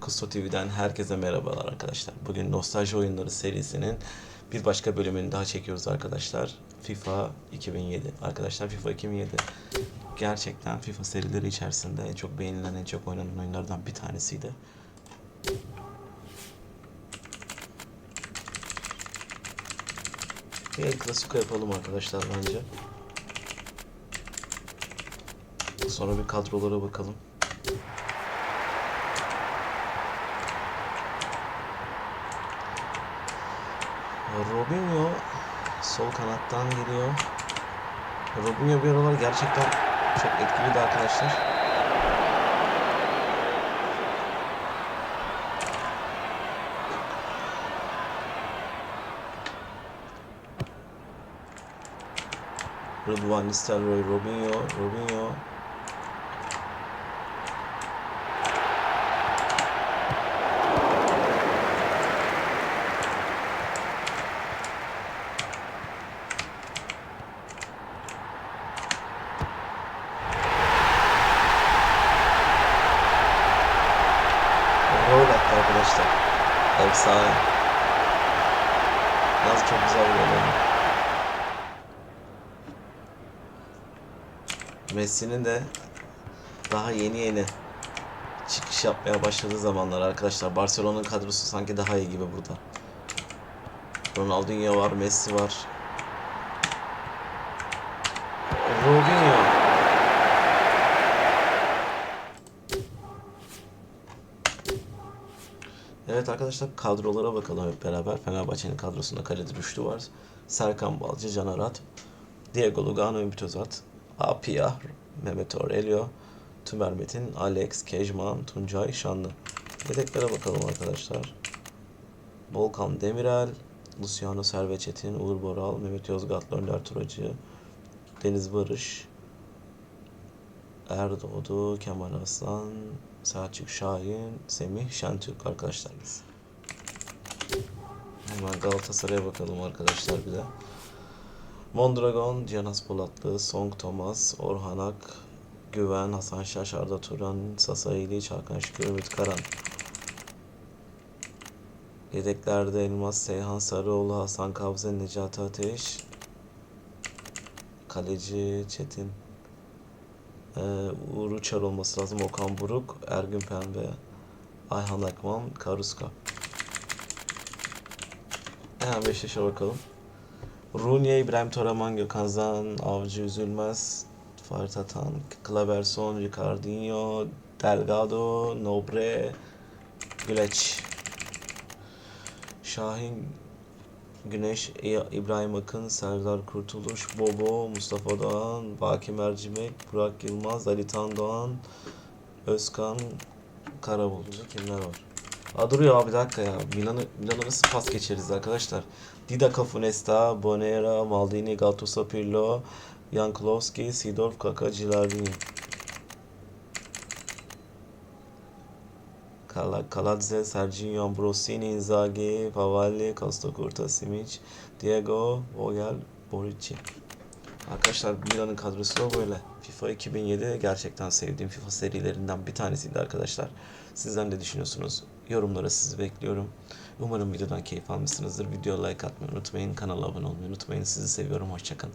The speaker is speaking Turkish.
Kusto TV'den herkese merhabalar arkadaşlar. Bugün Nostalji Oyunları serisinin bir başka bölümünü daha çekiyoruz arkadaşlar. FIFA 2007. Arkadaşlar FIFA 2007 gerçekten FIFA serileri içerisinde en çok beğenilen, en çok oynanan oyunlardan bir tanesiydi. Bir El Clasico yapalım arkadaşlar bence. Sonra bir kadrolara bakalım. Robinho sol kanattan geliyor. Robinho bir aralar gerçekten çok etkiliydi arkadaşlar. Rıdvan Nistelrooy, Robinho, Robinho. Gol arkadaşlar. Efsane. Yalnız çok güzel bir gol. Messi'nin de daha yeni yeni çıkış yapmaya başladığı zamanlar arkadaşlar. Barcelona'nın kadrosu sanki daha iyi gibi burada. Ronaldinho var, Messi var. Robinho. Evet arkadaşlar kadrolara bakalım hep beraber. Fenerbahçe'nin kadrosunda kalede Rüştü var. Serkan Balcı, Can Arat, Diego Lugano, Ümit Özat, Apia, Mehmet Aurelio, Tümer Metin, Alex, Kejman, Tuncay, Şanlı. Yedeklere bakalım arkadaşlar. Volkan Demirel, Luciano Serveçetin, Uğur Boral, Mehmet Yozgatlı, Önder Turacı, Deniz Barış, Erdoğdu, Kemal Aslan, Selçuk Şahin, Semih Şentürk arkadaşlar biz. Hemen Galatasaray'a bakalım arkadaşlar bir de. Mondragon, Canas Polatlı, Song Thomas, Orhan Ak, Güven, Hasan Şaş, Arda Turan, Sasa İliç, Hakan Şükür, Ümit Karan. Yedeklerde Elmas, Seyhan Sarıoğlu, Hasan Kabze, Necati Ateş, Kaleci Çetin, ee, Uğur Uçar olması lazım. Okan Buruk, Ergün Pembe, Ayhan Akman, Karuska. Hemen Beşiktaş'a bakalım. Rooney, İbrahim Toraman, Gökhan Zan, Avcı Üzülmez, Farit Atan, Klaberson, Ricardinho, Delgado, Nobre, Güleç. Şahin Güneş, İbrahim Akın, Serdar Kurtuluş, Bobo, Mustafa Doğan, Baki Mercimek, Burak Yılmaz, Ali Tan Doğan, Özkan Karabulut. Kimler var? Aa duruyor abi bir dakika ya. Milan'ı Milan'ı nasıl pas geçeriz arkadaşlar? Dida Cafunesta, Bonera, Maldini, Gattuso Pirlo, Jankowski, Sidorf, Kaka, Gilardini. Kaladze, Sergio Ambrosini, Inzaghi, Pavalli, Costa Curta, Simic, Diego, Vogel, Borici. Arkadaşlar Milan'ın kadrosu böyle. FIFA 2007 gerçekten sevdiğim FIFA serilerinden bir tanesiydi arkadaşlar. Sizler ne düşünüyorsunuz? Yorumlara sizi bekliyorum. Umarım videodan keyif almışsınızdır. Video like atmayı unutmayın. Kanala abone olmayı unutmayın. Sizi seviyorum. Hoşçakalın.